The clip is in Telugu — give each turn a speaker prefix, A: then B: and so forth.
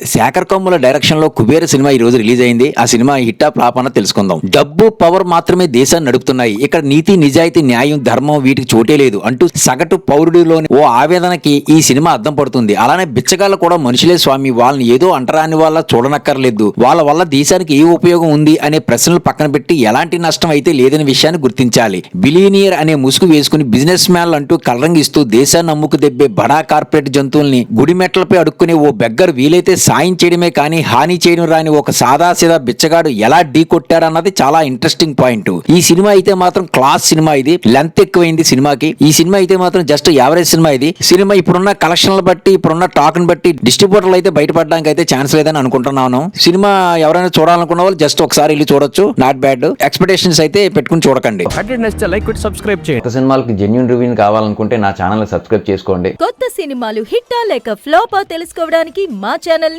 A: శేఖర్ కమ్ముల డైరెక్షన్లో కుబేర సినిమా ఈ రోజు రిలీజ్ అయింది. ఆ సినిమా హిట్టా ఫ్లాప్ అన్న తెలుసుకుందాం. డబ్బు పవర్ మాత్రమే దేశాన్ని నడుపుతున్నాయి. ఇక్కడ నీతి నిజాయితీ న్యాయం ధర్మం వీటికి చోటే లేదు అంటూ సగటు పౌరుడిలోని ఓ ఆవేదనకి ఈ సినిమా అర్థం పడుతుంది. అలానే బిచ్చగాళ్ళు కూడా మనుషులే స్వామి. వాళ్ళని ఏదో అంటరాని వాళ్ళ చూడనక్కర్లేదు. వాళ్ళ వల్ల దేశానికి ఏ ఉపయోగం ఉంది అనే ప్రశ్నలు పక్కన పెట్టి ఎలాంటి నష్టం అయితే లేదనే విషయాన్ని గుర్తించాలి. బిలీనియర్ అనే ముసుగు వేసుకుని బిజినెస్ మ్యాన్లు అంటూ కలరంగిస్తూ దేశాన్ని అమ్ముకు దెబ్బే బడా కార్పొరేట్ జంతువుల్ని గుడిమెట్లపై అడుక్కునే ఓ బెగ్గర్ వీలైతే సాయం చేయడమే కానీ హాని చేయడం రాని ఒక సాదాసీదా బిచ్చగాడు ఎలా ఢీ కొట్టాడన్నది చాలా ఇంట్రెస్టింగ్ పాయింట్ ఈ సినిమా అయితే మాత్రం క్లాస్ సినిమా ఇది. లెంత్ ఎక్కువైంది సినిమాకి. ఈ సినిమా అయితే మాత్రం జస్ట్ యావరేజ్ సినిమా ఇది. సినిమా ఇప్పుడున్న కలెక్షన్లు బట్టి ఇప్పుడున్న టాక్ని బట్టి డిస్ట్రిబ్యూటర్లు అయితే బయటపడడానికి అయితే ఛాన్స్ లేదని అనుకుంటున్నాను సినిమా ఎవరైనా చూడాలనుకున్న వాళ్ళు జస్ట్ ఒకసారి వెళ్ళి చూడొచ్చు. నాట్ బ్యాడ్ ఎక్స్పెక్టేషన్స్ అయితే పెట్టుకుని చూడకండి.
B: సబ్స్క్రైబ్ చేయండి.
A: సినిమాలకి జెన్యున్ రివ్యూ కావాలనుకుంటే నా ఛానల్ సబ్స్క్రైబ్ చేసుకోండి.
C: కొత్త సినిమాలు హిట్టా లేక ఫ్లాపా తెలుసుకోవడానికి మా ఛానల్